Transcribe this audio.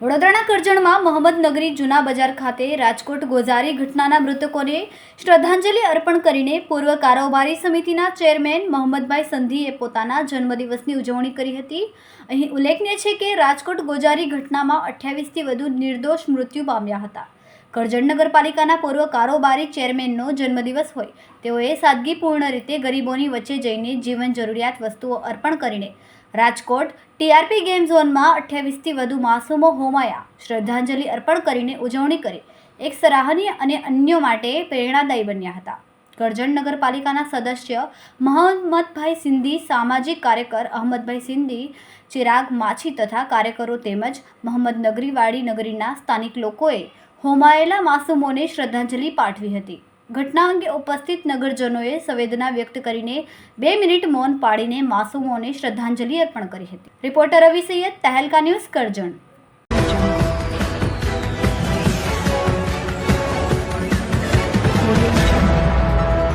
વડોદરાના કરજણમાં મોહમ્મદનગરી જૂના બજાર ખાતે રાજકોટ ગોઝારી ઘટનાના મૃતકોને શ્રદ્ધાંજલિ અર્પણ કરીને પૂર્વ કારોબારી સમિતિના ચેરમેન મોહમ્મદભાઈ સંધીએ પોતાના જન્મદિવસની ઉજવણી કરી હતી. અહીં ઉલ્લેખનીય છે કે રાજકોટ ગોઝારી ઘટનામાં અઠ્યાવીસથી વધુ નિર્દોષ મૃત્યુ પામ્યા હતા. કરજણ નગરપાલિકાના પૂર્વ કારોબારી ચેરમેનનો જન્મદિવસ હોય. તેઓએ સાદગીપૂર્ણ રીતે ગરીબોની વચ્ચે જઈને જીવન જરૂરિયાત વસ્તુઓ અર્પણ કરીને રાજકોટ ટીઆરપી ગેમ ઝોનમાં અઠ્યાવીસથી વધુ માસૂમો હોમાયા શ્રદ્ધાંજલિ અર્પણ કરીને ઉજવણી કરી. એક સરાહનીય અને અન્યો માટે પ્રેરણાદાયી બન્યા હતા. કરજણ નગરપાલિકાના સદસ્ય મહંમદભાઈ સિંધી, સામાજિક કાર્યકર અહમદભાઈ સિંધી, ચિરાગ માછી તથા કાર્યકરો તેમજ મોહમ્મદ નગરીવાડી નગરીના સ્થાનિક લોકોએ હોમાયેલા માસૂમોને શ્રદ્ધાંજલિ પાઠવી હતી. ઘટના અંગે ઉપસ્થિત નગરજનોએ સંવેદના વ્યક્ત કરીને બે મિનિટ મૌન પાડીને માસૂમોને શ્રદ્ધાંજલિ અર્પણ કરી હતી. Reporter Ravi Saiyad Tehelka news Karjan.